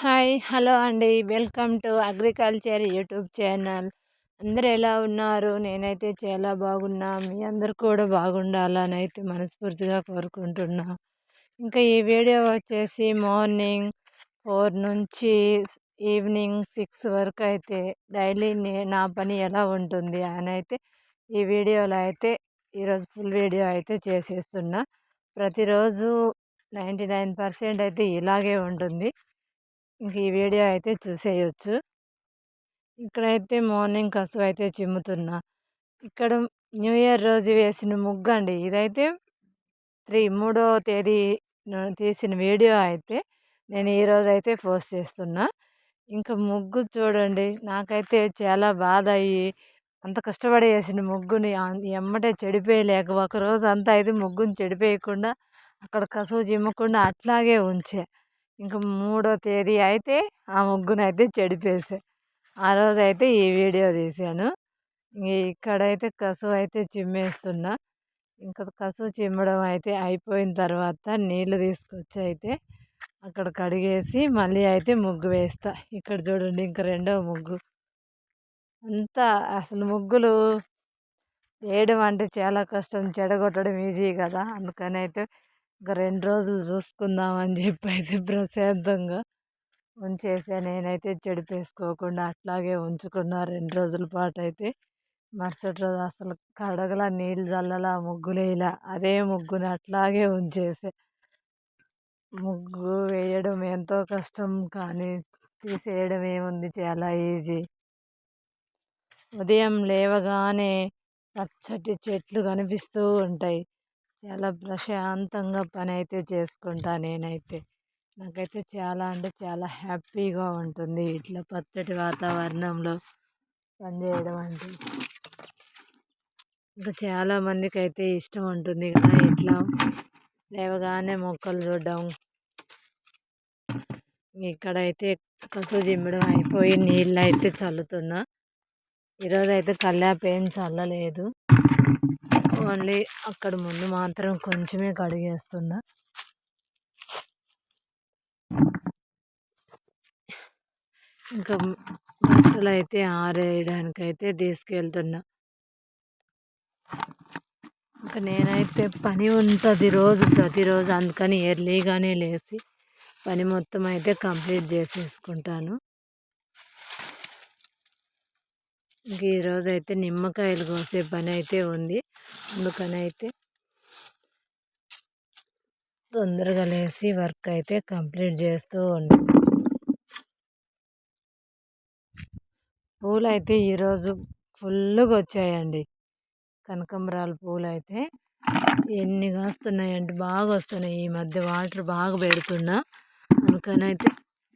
Hi hello అండి. Welcome to agriculture YouTube channel. అందరు ఎలా ఉన్నారు? నేనైతే చాలా బాగున్నా మీ అందరు కూడా బాగుండాలని అయితే మనస్ఫూర్తిగా కోరుకుంటున్నా. ఇంకా ఈ వీడియో వచ్చేసి మార్నింగ్ ఫోర్ నుంచి ఈవినింగ్ సిక్స్ వరకు అయితే డైలీ నా పని ఎలా ఉంటుంది అని అయితే ఈ వీడియోలో అయితే ఈరోజు ఫుల్ వీడియో అయితే చేసేస్తున్నా. ప్రతిరోజు నైంటీ నైన్ పర్సెంట్ అయితే ఇలాగే ఉంటుంది. ఇంక ఈ వీడియో అయితే చూసేయచ్చు. ఇక్కడైతే మార్నింగ్ కసువు అయితే చిమ్ముతున్నా. ఇక్కడ న్యూ ఇయర్ రోజు వేసిన ముగ్గు అండి ఇదైతే త్రీ మూడో తేదీ తీసిన వీడియో అయితే నేను ఈరోజు అయితే పోస్ట్ చేస్తున్నా. ఇంకా ముగ్గు చూడండి. నాకైతే చాలా బాధ అయ్యి అంత కష్టపడి వేసిన ముగ్గుని ఎమ్మటే చెడిపోయలేక ఒకరోజు అంతా అయితే ముగ్గుని చెడిపోయకుండా అక్కడ కసువు చిమ్మకుండా అట్లాగే ఉంచే. ఇంకా మూడో తేదీ అయితే ఆ ముగ్గును అయితే చెడిపేసా. ఆ రోజు అయితే ఈ వీడియో తీశాను ఇక్కడైతే కసువు అయితే చిమ్మేస్తున్నా. ఇంకా కసువు చిమ్మడం అయితే అయిపోయిన తర్వాత నీళ్ళు తీసుకొచ్చి అయితే అక్కడ కడిగేసి మళ్ళీ అయితే ముగ్గు వేస్తా. ఇక్కడ చూడండి ఇంకా రెండవ ముగ్గు. అంతా అసలు ముగ్గులు వేయడం అంటే చాలా కష్టం. చెడగొట్టడం ఈజీ కదా. అందుకని అయితే ఇంకా రెండు రోజులు చూసుకుందామని చెప్పి అయితే ప్రశాంతంగా ఉంచేసా. నేనైతే చెడిపేసుకోకుండా అట్లాగే ఉంచుకున్నా రెండు రోజుల పాటు అయితే మరుసటి రోజు అసలు కడగల నీళ్ళు చల్లలా ముగ్గులేలా అదే ముగ్గుని అట్లాగే ఉంచేసా. ముగ్గు వేయడం ఎంతో కష్టం కానీ తీసేయడం ఏముంది? చాలా ఈజీ. ఉదయం లేవగానే పచ్చటి చెట్లు కనిపిస్తూ ఉంటాయి. చాలా ప్రశాంతంగా పని అయితే చేసుకుంటా నేనైతే. నాకైతే చాలా అంటే చాలా హ్యాపీగా ఉంటుంది ఇట్లా పచ్చటి వాతావరణంలో పనిచేయడం అంటే. ఇంకా చాలామందికి అయితే ఇష్టం ఉంటుంది కదా ఇట్లా లేవగానే మొక్కలు చూడడం. ఇక్కడైతే కసు జిమ్మడం అయిపోయి నీళ్ళు అయితే చల్లుతున్నా. ఈరోజు అయితే ఏం చల్లలేదు. ఓన్లీ అక్కడ ముందు మాత్రం కొంచెమే కడిగేస్తున్నా. ఇంకా బట్టలు అయితే ఆరేయడానికి అయితే తీసుకెళ్తున్నా. ఇంకా నేనైతే పని ఉంటుంది రోజు ప్రతిరోజు అందుకని ఎర్లీగానే లేచి పని మొత్తం అయితే కంప్లీట్ చేసేసుకుంటాను. ఇంక ఈరోజు అయితే నిమ్మకాయలు కోసే పని అయితే ఉంది. అందుకని అయితే తొందరగా లేచి వర్క్ అయితే కంప్లీట్ చేస్తూ ఉంది పూలు అయితే ఈరోజు ఫుల్గా వచ్చాయండి. కనకంబరాల పూలు అయితే ఎన్ని కాస్తున్నాయంటే బాగా వస్తున్నాయి. ఈ మధ్య వాటర్ బాగా పెడుతున్నా. అందుకని అయితే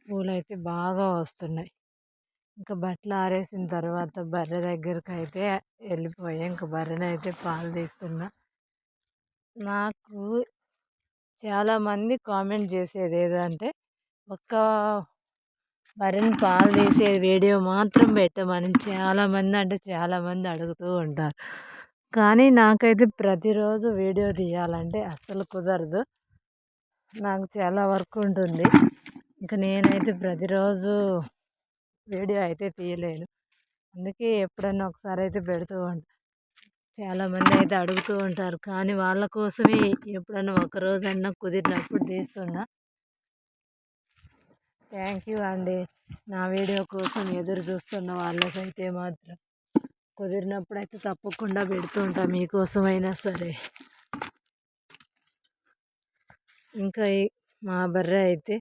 పూలు అయితే బాగా వస్తున్నాయి. ఇంకా బట్టలు ఆరేసిన తర్వాత బర్రె దగ్గరికి అయితే వెళ్ళిపోయా. ఇంకా బర్రెని అయితే పాలు తీస్తున్నా. నాకు చాలామంది కామెంట్ చేసేది ఏదంటే ఒక్క బర్రెని పాలు తీసే వీడియో మాత్రం పెట్టమని చాలామంది అంటే చాలామంది అడుగుతూ ఉంటారు. కానీ నాకైతే ప్రతిరోజు వీడియో తీయాలంటే అస్సలు కుదరదు. నాకు చాలా వర్క్ ఉంటుంది. ఇంకా నేనైతే ప్రతిరోజు వీడియో అయితే తీయలేను అందుకే ఎప్పుడన్నా ఒకసారి అయితే పెడుతూ ఉంటాను చాలామంది అయితే అడుగుతూ ఉంటారు. కానీ వాళ్ళ కోసమే ఎప్పుడన్నా ఒకరోజన్నా కుదిరినప్పుడు తీస్తున్నా. థ్యాంక్ యూ అండి. నా వీడియో కోసం ఎదురు చూస్తున్న వాళ్ళకైతే మాత్రం కుదిరినప్పుడు అయితే తప్పకుండా పెడుతూ ఉంటా. మీకోసమైనా సరే. ఇంకా మా బర్రె అయితే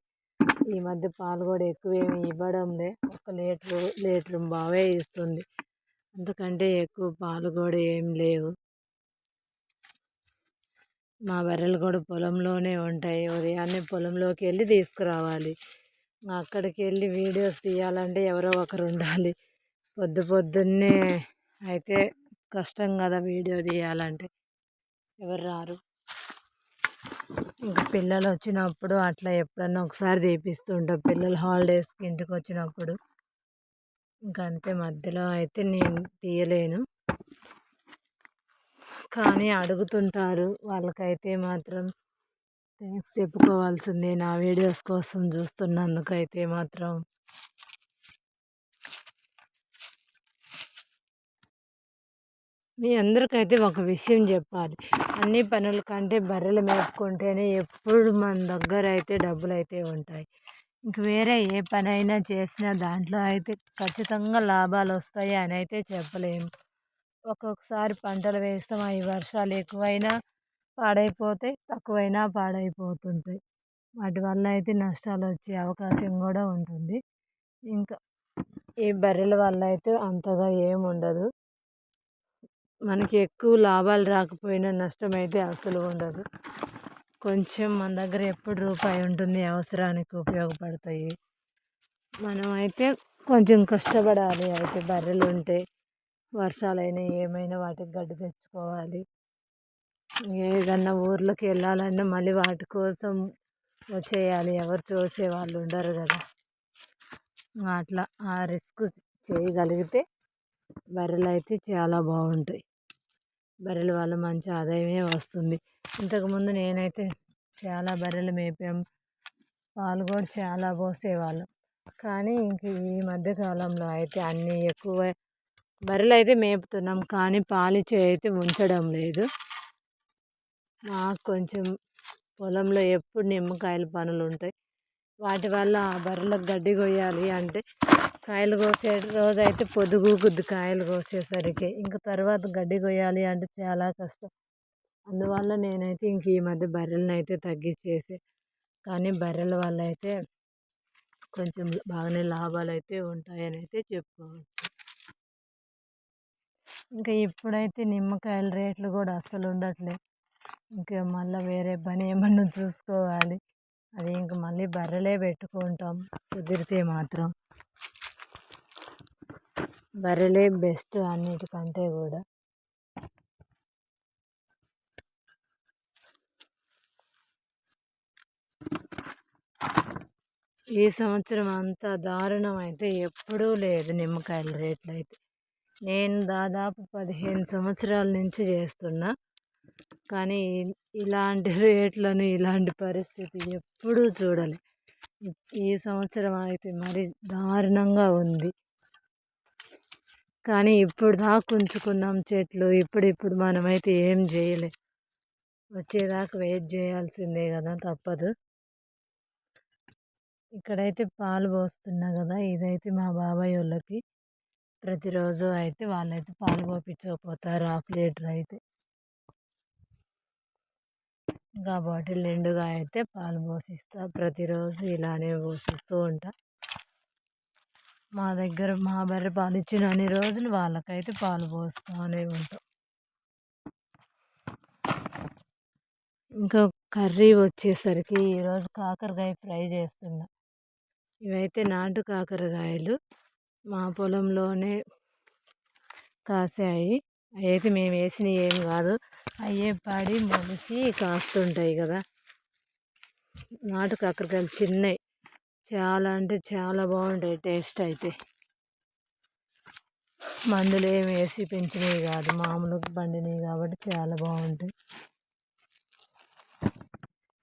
ఈ మధ్య పాలు కూడా ఎక్కువేమి ఇవ్వడంలే. ఒక లీటరు లీటరు బావే ఇస్తుంది. అంతకంటే ఎక్కువ పాలు కూడా ఏం లేవు. మా బర్రెలు కూడా పొలంలోనే ఉంటాయి. ఉదయాన్నే పొలంలోకి వెళ్ళి తీసుకురావాలి. అక్కడికి వెళ్ళి వీడియోస్ తీయాలంటే ఎవరో ఒకరు ఉండాలి. పొద్దు పొద్దున్నే అయితే కష్టం కదా వీడియో తీయాలంటే. ఎవరు రారు? ఇంకా పిల్లలు వచ్చినప్పుడు అట్లా ఎప్పుడన్నా ఒకసారి తీపిస్తూ ఉంటాం. పిల్లలు హాలిడేస్కి ఇంటికి వచ్చినప్పుడు. ఇంకా అంతే మధ్యలో అయితే నేను తీయలేను. కానీ అడుగుతుంటారు. వాళ్ళకైతే మాత్రం థ్యాంక్స్ చెప్పుకోవాల్సిందే. నా వీడియోస్ కోసం చూస్తున్నందుకైతే మాత్రం. మీ అందరికైతే ఒక విషయం చెప్పాలి. అన్ని పనుల కంటే బర్రెలు మేపుకుంటేనే ఎప్పుడు మన దగ్గర అయితే డబ్బులు అయితే ఉంటాయి. ఇంక వేరే ఏ పనైనా చేసినా దాంట్లో అయితే ఖచ్చితంగా లాభాలు వస్తాయి అని అయితే చెప్పలేము. ఒక్కొక్కసారి పంటలు వేస్తాం అవి వర్షాలు ఎక్కువైనా పాడైపోతాయి తక్కువైనా పాడైపోతుంటాయి. వాటి వల్ల అయితే నష్టాలు వచ్చే అవకాశం కూడా ఉంటుంది. ఇంకా ఈ బర్రెల వల్ల అయితే అంతగా ఏమి ఉండదు మనకి ఎక్కువ లాభాలు రాకపోయినా నష్టం అయితే అసలు ఉండదు. కొంచెం మన దగ్గర ఎప్పుడు రూపాయి ఉంటుంది అవసరానికి ఉపయోగపడతాయి. మనం అయితే కొంచెం కష్టపడాలి. అయితే బర్రెలు ఉంటే వర్షాలైనా ఏమైనా వాటికి గడ్డి తెచ్చుకోవాలి. ఏదన్నా ఊర్లోకి వెళ్ళాలన్నా మళ్ళీ వాటి కోసం వచ్చేయాలి ఎవరు చూసే వాళ్ళు ఉండరు కదా. అట్లా ఆ రిస్క్ చేయగలిగితే బర్రెలు అయితే చాలా బాగుంటాయి. బర్రెల వల్ల మంచి ఆదాయమే వస్తుంది. ఇంతకుముందు నేనైతే చాలా బర్రెలు మేపాం. పాలు కూడా చాలా పోసేవాళ్ళం. కానీ ఇంక ఈ మధ్యకాలంలో అయితే అన్నీ ఎక్కువ బర్రెలు అయితే మేపుతున్నాం. కానీ పాలిచ్చే అయితే ఉంచడం లేదు. మాకు కొంచెం పొలంలో ఎప్పుడు నిమ్మకాయల పనులు ఉంటాయి. వాటి వల్ల బర్రెలకు గడ్డి కొయ్యాలి అంటే కాయలు కోసే రోజు అయితే పొద్దుగూకుద్ది కాయలు కోసేసరికి ఇంక తర్వాత గడ్డి కొయ్యాలి అంటే చాలా కష్టం. అందువల్ల నేనైతే ఇంక ఈ మధ్య బర్రెలను అయితే తగ్గించేసి కానీ బర్రెల వల్ల అయితే కొంచెం బాగానే లాభాలు అయితే ఉంటాయని అయితే చెప్పుకోవచ్చు. ఇంకా ఇప్పుడైతే నిమ్మకాయల రేట్లు కూడా అస్సలు ఉండట్లేదు ఇంకా మళ్ళీ వేరే పని ఏమన్నా చూసుకోవాలి. అది ఇంక మళ్ళీ బర్రెలే పెట్టుకుంటాం. కుదిరితే మాత్రం. బర్రెలే బెస్ట్ అన్నిటికంటే కూడా. ఈ సంవత్సరం అంత దారుణం అయితే ఎప్పుడూ లేదు నిమ్మకాయల రేట్లు అయితే నేను దాదాపు పదిహేను సంవత్సరాల నుంచి చేస్తున్నా. కానీ ఇలాంటి రేట్లను ఇలాంటి పరిస్థితి ఎప్పుడూ చూడలే. ఈ సంవత్సరం అయితే మరి దారుణంగా ఉంది. కానీ ఇప్పుడు దాకా ఉంచుకున్నాం చెట్లు. ఇప్పుడిప్పుడు మనమైతే ఏం చేయలే. వచ్చేదాకా వెయిట్ చేయాల్సిందే కదా తప్పదు. ఇక్కడైతే పాలు పోస్తున్నా కదా ఇదైతే మా బాబాయ్ వాళ్ళకి. ప్రతిరోజు అయితే వాళ్ళైతే పాలు పోపించకపోతారు హాఫ్ లీటర్ అయితే. ఇంకా బాటిల్ నిండుగా అయితే పాలు పోసిస్తా. ప్రతిరోజు ఇలానే పోసిస్తూ ఉంటా. మా దగ్గర మా బర్రె పాలు ఇచ్చిన అన్ని రోజులు వాళ్ళకైతే పాలు పోస్తూనే ఉంటాం. ఇంకా కర్రీ వచ్చేసరికి ఈరోజు కాకరకాయ ఫ్రై చేస్తున్నా. ఇవైతే నాటు కాకరకాయలు మా పొలంలోనే కాసాయి. అయితే మేము వేసినవి ఏం కాదు. అయ్యే పడి మొలిసి కాస్తుంటాయి కదా. నాటు కాకరకాయలు చిన్నవి చాలా అంటే చాలా బాగుంటాయి టేస్ట్ అయితే. మందులు ఏమి వేసి పెంచినవి కాదు మామూలుగా పండినవి కాబట్టి చాలా బాగుంటాయి.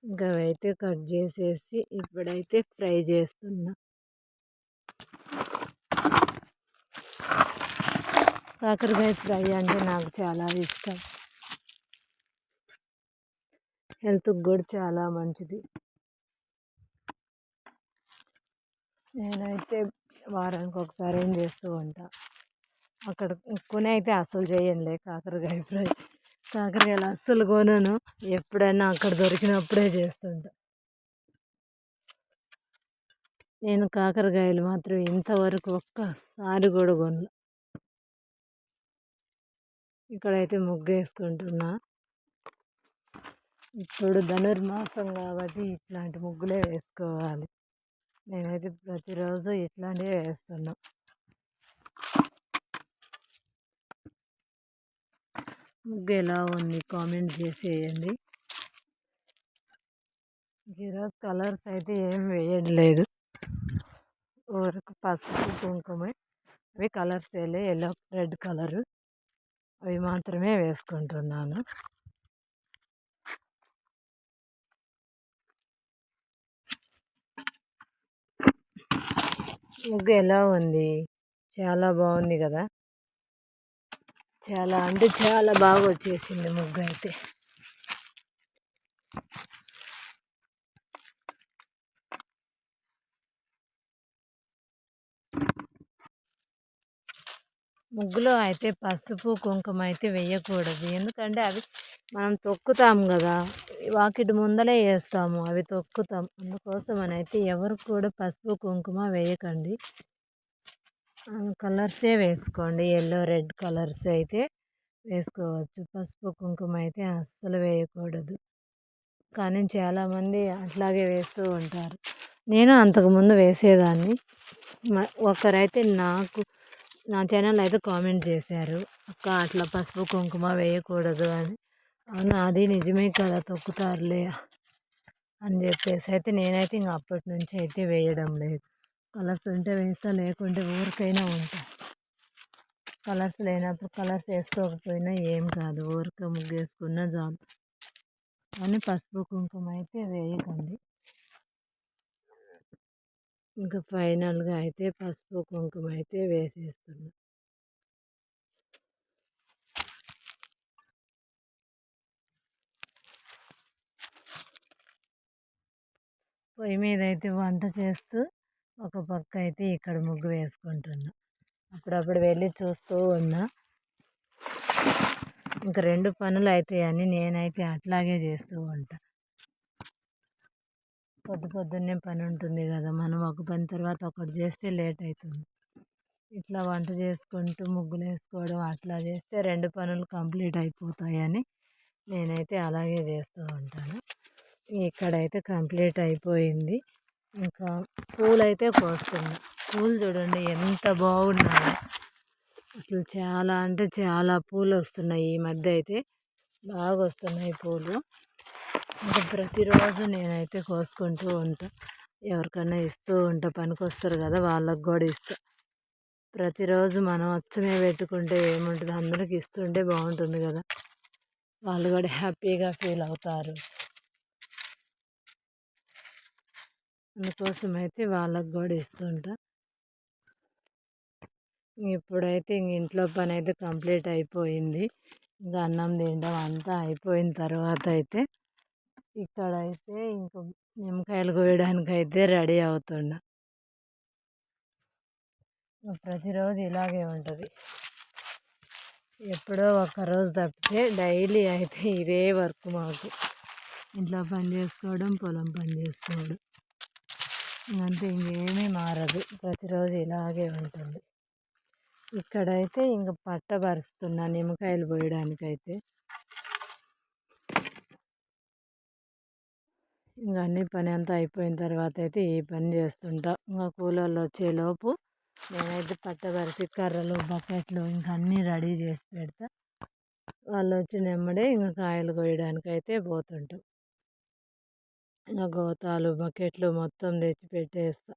ఇంకా అయితే కట్ చేసేసి ఇప్పుడైతే ఫ్రై చేస్తున్నా. కాకరకాయ ఫ్రై అంటే నాకు చాలా ఇష్టం. హెల్త్కి కూడా చాలా మంచిది. నేనైతే వారానికి ఒకసారి ఏం చేస్తూ ఉంటా. అక్కడ కొని అయితే అస్సలు చేయండి కాకరకాయ ఫ్రై. కాకరకాయలు అస్సలు కొనను ఎప్పుడైనా అక్కడ దొరికినప్పుడే చేస్తుంటా. నేను కాకరకాయలు మాత్రం ఇంతవరకు ఒక్కసారి కూడా కొనను. ఇక్కడైతే ముగ్గు వేసుకుంటున్నా ఇప్పుడు ధనుర్మాసం కాబట్టి ఇట్లాంటి ముగ్గులే వేసుకోవాలి. నేనైతే ప్రతిరోజు ఇట్లాంటివి వేస్తున్నా. ముగ్గు ఎలా ఉంది కామెంట్ చేసేయండి ఈరోజు కలర్స్ అయితే ఏం వేయట్లేదు. ఊరకు పసుపు కుంకుమ అవి కలర్స్ వేయలే ఎల్లో రెడ్ కలరు. అవి మాత్రమే వేసుకుంటున్నాను. ముగ్గు ఎలా ఉంది? చాలా బాగుంది కదా? చాలా అంటే చాలా బాగా వచ్చేసింది ముగ్గు అయితే. ముగ్గులో అయితే పసుపు కుంకుమ అయితే వేయకూడదు. ఎందుకంటే అవి మనం తొక్కుతాం కదా? వాకిటి ముందలే వేస్తాము అవి తొక్కుతాం. అందుకోసం అని అయితే ఎవరు కూడా పసుపు కుంకుమ వేయకండి. కలర్సే వేసుకోండి. ఎల్లో రెడ్ కలర్స్ అయితే వేసుకోవచ్చు. పసుపు కుంకుమ అయితే అస్సలు వేయకూడదు. కానీ చాలామంది అట్లాగే వేస్తూ ఉంటారు. నేను అంతకుముందు వేసేదాన్ని. ఒకరైతే నాకు నా ఛానల్ అయితే కామెంట్ చేశారు. అక్క అట్లా పసుపు కుంకుమ వేయకూడదు అని. అవునా? అది నిజమే కదా తొక్కుతారులే అని చెప్పేసి. అయితే నేనైతే ఇంక అప్పటి నుంచి అయితే వేయడం లేదు. కలర్స్ ఉంటే వేస్తా లేకుంటే ఊరికైనా ఉంటా. కలర్స్ లేనప్పుడు కలర్స్ వేసుకోకపోయినా ఏం కాదు. ఊరికే ముగ్గేసుకున్న జాబ్ చాలు. కానీ పసుపు కుంకుమ అయితే వేయకండి. ఇంకా ఫైనల్గా అయితే పసుపు కుంకుమ అయితే వేసేస్తున్నాను పొయ్యి మీద అయితే వంట చేస్తూ ఒక పక్క అయితే ఇక్కడ ముగ్గు వేసుకుంటున్నా. అప్పుడప్పుడు వెళ్ళి చూస్తూ ఉన్నా. ఇంకా రెండు పనులు అవుతాయని నేనైతే అట్లాగే చేస్తూ ఉంటా. పొద్దు పొద్దున్నే పని ఉంటుంది కదా మనం ఒక పని తర్వాత ఒకటి చేస్తే లేట్ అవుతుంది ఇట్లా వంట చేసుకుంటూ ముగ్గులు వేసుకోవడం అట్లా చేస్తే రెండు పనులు కంప్లీట్ అయిపోతాయని నేనైతే అలాగే చేస్తూ ఉంటాను. ఇక్కడైతే కంప్లీట్ అయిపోయింది. ఇంకా పూలు అయితే కోస్తుంది పూలు చూడండి ఎంత బాగున్నాయో. అసలు చాలా అంటే చాలా పూలు వస్తున్నాయి ఈ మధ్య అయితే బాగా వస్తున్నాయి పూలు. ఇంకా ప్రతిరోజు నేనైతే కోసుకుంటూ ఉంటా. ఎవరికైనా ఇస్తూ ఉంటా. పనికి వస్తారు కదా వాళ్ళకి కూడా ఇస్తా. ప్రతిరోజు మనం అచ్చమే పెట్టుకుంటే ఏముంటుంది? అందరికి ఇస్తుంటే బాగుంటుంది కదా. వాళ్ళు కూడా హ్యాపీగా ఫీల్ అవుతారు. అందుకోసం అయితే వాళ్ళకి కూడా ఇస్తుంటా. ఇప్పుడైతే ఇంక ఇంట్లో పని అయితే కంప్లీట్ అయిపోయింది. ఇంకా అన్నం తినడం అంతా అయిపోయిన తర్వాత అయితే ఇక్కడైతే ఇంక నిమ్మకాయలు కోయడానికి అయితే రెడీ అవుతున్నా. ప్రతిరోజు ఇలాగే ఉంటుంది. ఎప్పుడో ఒకరోజు తప్పితే డైలీ అయితే ఇదే వర్క్ మాకు. ఇంట్లో పని చేసుకోవడం పొలం పని చేసుకోవడం. అంతే ఇంకేమీ మారదు. ప్రతిరోజు ఇలాగే ఉంటుంది. ఇక్కడైతే ఇంక పట్టబరుస్తున్నా నిమ్మకాయలు పోయడానికైతే. ఇంకా అన్ని పని అంతా అయిపోయిన తర్వాత అయితే ఈ పని చేస్తుంటా. ఇంకా కూలోళ్ళు వచ్చేలోపు నేనైతే పట్టబరిచి కర్రలు బకెట్లు ఇంకా అన్నీ రెడీ చేసి పెడతా. వాళ్ళు వచ్చి నెమ్మడే ఇంకా కాయలు కోయడానికైతే పోతుంటాం. గోతాలు బకెట్లు మొత్తం తెచ్చి పెట్టేస్తా.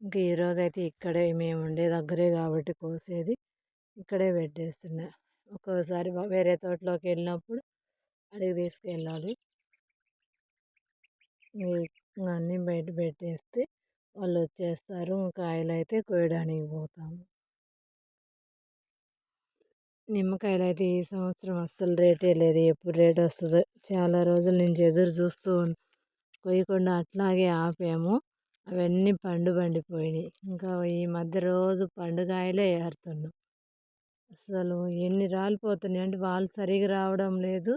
ఇంక ఈరోజు అయితే ఇక్కడే మేము ఉండే దగ్గరే కాబట్టి కోసేది. ఇక్కడే పెట్టేస్తున్నా. ఒక్కోసారి వేరే తోటలోకి వెళ్ళినప్పుడు అడిగి తీసుకెళ్ళాలి. అన్నీ బయట పెట్టేస్తే వాళ్ళు వచ్చేస్తారు. కాయలు అయితే కోయడానికి పోతాము. నిమ్మకాయలు అయితే ఈ సంవత్సరం అస్సలు రేటే లేదు. ఎప్పుడు రేట్ వస్తుందో చాలా రోజుల నుంచి ఎదురు చూస్తూ కొయ్యకుండా అట్లాగే ఆపాము. అవన్నీ పండు పండిపోయినాయి. ఇంకా ఈ మధ్య రోజు పండుగాయలే ఏరుతున్నాం. అసలు ఎన్ని రాలిపోతున్నాయి అంటే వాళ్ళు సరిగా రావడం లేదు.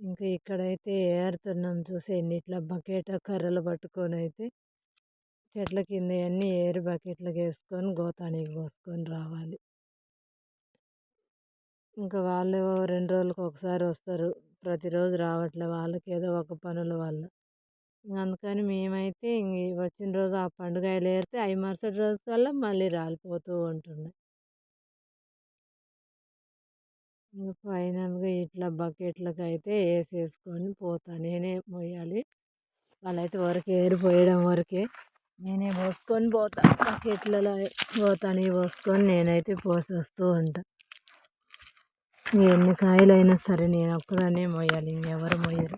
ఇంకా ఇక్కడైతే ఏరుతున్నాం చూసి ఇట్లా బకెట్ కర్రలు పట్టుకొని అయితే చెట్ల కింద అన్నీ ఏరు బకెట్లకు వేసుకొని గోతానికి పోసుకొని రావాలి. ఇంకా వాళ్ళు రెండు రోజులకు ఒకసారి వస్తారు. ప్రతిరోజు రావట్లేదు వాళ్ళకి ఏదో ఒక పనుల వల్ల. అందుకని మేమైతే ఇంక వచ్చిన రోజు ఆ పండుగ ఏరితే అవి మరుసటి రోజు వల్ల మళ్ళీ రాలిపోతూ ఉంటున్నాయి. ఇంకా ఫైనల్గా ఇట్లా బకెట్లకు అయితే వేసేసుకొని పోతా. నేనే పోయాలి వాళ్ళైతే వరకు ఏరిపోయడం వరకే. నేనే పోసుకొని పోతా. బకెట్లలో పోతాను. పోసుకొని నేనైతే పోసేస్తూ ఉంటా. ఎన్ని సాయిలు అయినా సరే నేను ఒక్కదాన్నే మోయాలి ఇంకెవరు మోయరు.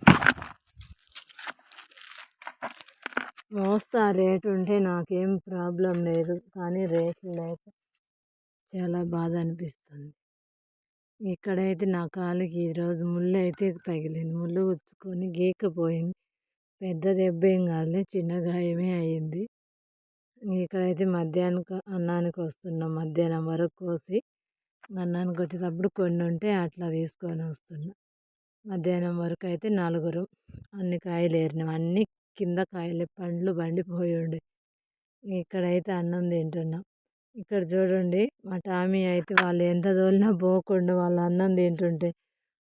మోస్తా రేటు ఉంటే నాకేం ప్రాబ్లం లేదు కానీ రేట్లు లేక చాలా బాధ అనిపిస్తుంది. ఇక్కడైతే నా కాలుకి ఈరోజు ముళ్ళు అయితే తగిలింది. ముళ్ళు గుచ్చుకొని గీకపోయింది పెద్ద దెబ్బ ఏం కాదులే చిన్న గాయమే అయ్యింది ఇక్కడైతే మధ్యాహ్నం అన్నానికి వస్తున్నాం. మధ్యాహ్నం వరకు కోసి అన్నానికి వచ్చేటప్పుడు కొన్ని ఉంటే అట్లా తీసుకొని వస్తున్నాం. మధ్యాహ్నం వరకు అయితే నలుగురు అన్ని కాయలు ఏరినాం. అన్ని కింద కాయలే పండ్లు బండిపోయి ఉండే. ఇక్కడైతే అన్నం తింటున్నాం. ఇక్కడ చూడండి మా టామీ అయితే వాళ్ళు ఎంత తోలినా పోకుండా వాళ్ళు అన్నం తింటుంటే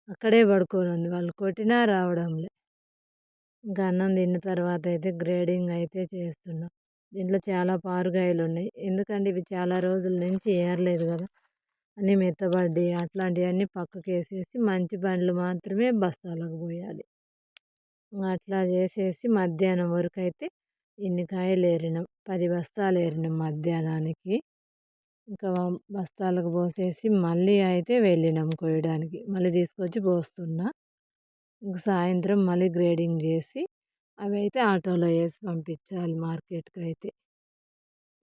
అక్కడే పడుకొని ఉంది. వాళ్ళు కొట్టినా రావడంలే. ఇంకా అన్నం తిన్న తర్వాత అయితే గ్రేడింగ్ అయితే చేస్తున్నాం. దీంట్లో చాలా పారుగాయలు ఉన్నాయి. ఎందుకంటే ఇవి చాలా రోజుల నుంచి ఏరలేదు కదా. అన్ని మెత్తబడ్డి అట్లాంటివన్నీ పక్కకు వేసేసి మంచి బండ్లు మాత్రమే బస్తాలకు పోయాలి. అట్లా చేసేసి మధ్యాహ్నం వరకు అయితే ఇన్ని కాయలు ఏరినాం. పది బస్తాలు ఏరినాం మధ్యాహ్నానికి. ఇంకా బస్తాలకు పోసేసి మళ్ళీ అయితే వెళ్ళినాం కోయడానికి మళ్ళీ తీసుకొచ్చి పోస్తున్నా. ఇంక సాయంత్రం మళ్ళీ గ్రేడింగ్ చేసి అవి అయితే ఆటోలో వేసి పంపించాలి మార్కెట్కి అయితే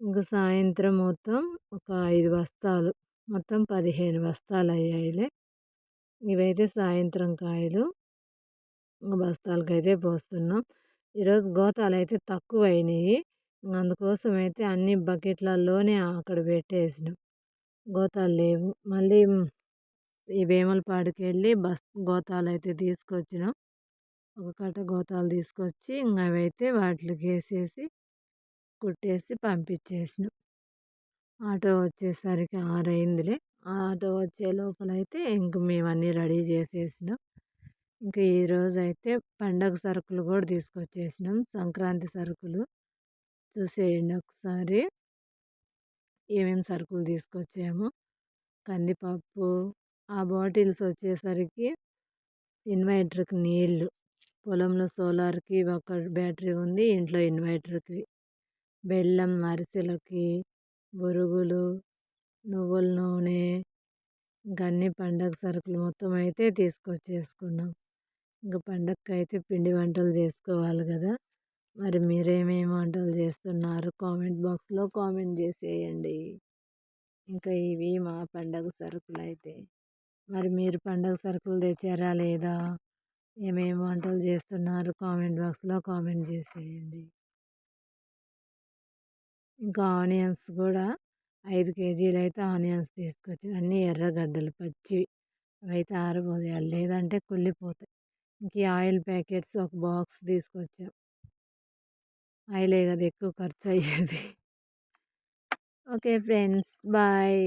ఇంక సాయంత్రం మొత్తం ఒక ఐదు బస్తాలు మొత్తం పదిహేను బస్తాలు అయ్యాయిలే ఇవైతే సాయంత్రం కాయలు బస్తాలకు అయితే పోస్తున్నాం. ఈరోజు గోతాలు అయితే తక్కువ అయినాయి అందుకోసం అయితే అన్ని బకెట్లలోనే అక్కడ పెట్టేసినాం. గోతాలు లేవు. మళ్ళీ ఈ వేమలపాడికి వెళ్ళి బస్ గోతాలు అయితే తీసుకొచ్చినాం. ఒక కట్ట గోతాలు తీసుకొచ్చి ఇంకా అవైతే వాటికి వేసేసి కుట్టేసి పంపించేసినాం. ఆటో వచ్చేసరికి ఆరు అయిందిలే ఆటో వచ్చే లోపల అయితే ఇంక మేము అన్నీ రెడీ చేసేసినాం. ఇంకా ఈరోజు అయితే పండగ సరుకులు కూడా తీసుకొచ్చేసినాం. సంక్రాంతి సరుకులు. చూసేయండి ఒకసారి ఏమేమి సరుకులు తీసుకొచ్చాము. కందిపప్పు ఆ బాటిల్స్ వచ్చేసరికి ఇన్వర్టర్కి నీళ్ళు పొలంలో సోలార్కి ఒక బ్యాటరీ ఉంది ఇంట్లో ఇన్వర్టర్కి బెల్లం అరిసెలకి బొరుగులు నువ్వుల నూనె ఇంకా అన్ని పండగ సరుకులు మొత్తం అయితే తీసుకొచ్చేసుకున్నాం. ఇంకా పండగకి అయితే పిండి వంటలు చేసుకోవాలి కదా. మరి మీరేమేమి వంటలు చేస్తున్నారు? కామెంట్ బాక్స్లో కామెంట్ చేసేయండి. ఇంకా ఇవి మా పండగ సరుకులు అయితే. మరి మీరు పండగ సరుకులు తెచ్చారా లేదా? ఏమేమి వంటలు చేస్తున్నారు? కామెంట్ బాక్స్లో కామెంట్ చేసేయండి. ఇంకా ఆనియన్స్ కూడా ఐదు కేజీలు అయితే ఆనియన్స్ తీసుకొచ్చి అన్నీ ఎర్రగడ్డలు పచ్చి అయితే ఆరబోయాలి లేదంటే కుళ్ళిపోతాయి. ఇంక ఆయిల్ ప్యాకెట్స్ ఒక బాక్స్ తీసుకొచ్చాం. ఆయిలే కదా ఎక్కువ ఖర్చు అయ్యేది. Okay friends bye.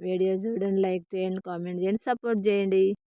వీడియో చూడండి లైక్ చేయండి కామెంట్ చేయండి సపోర్ట్ చేయండి.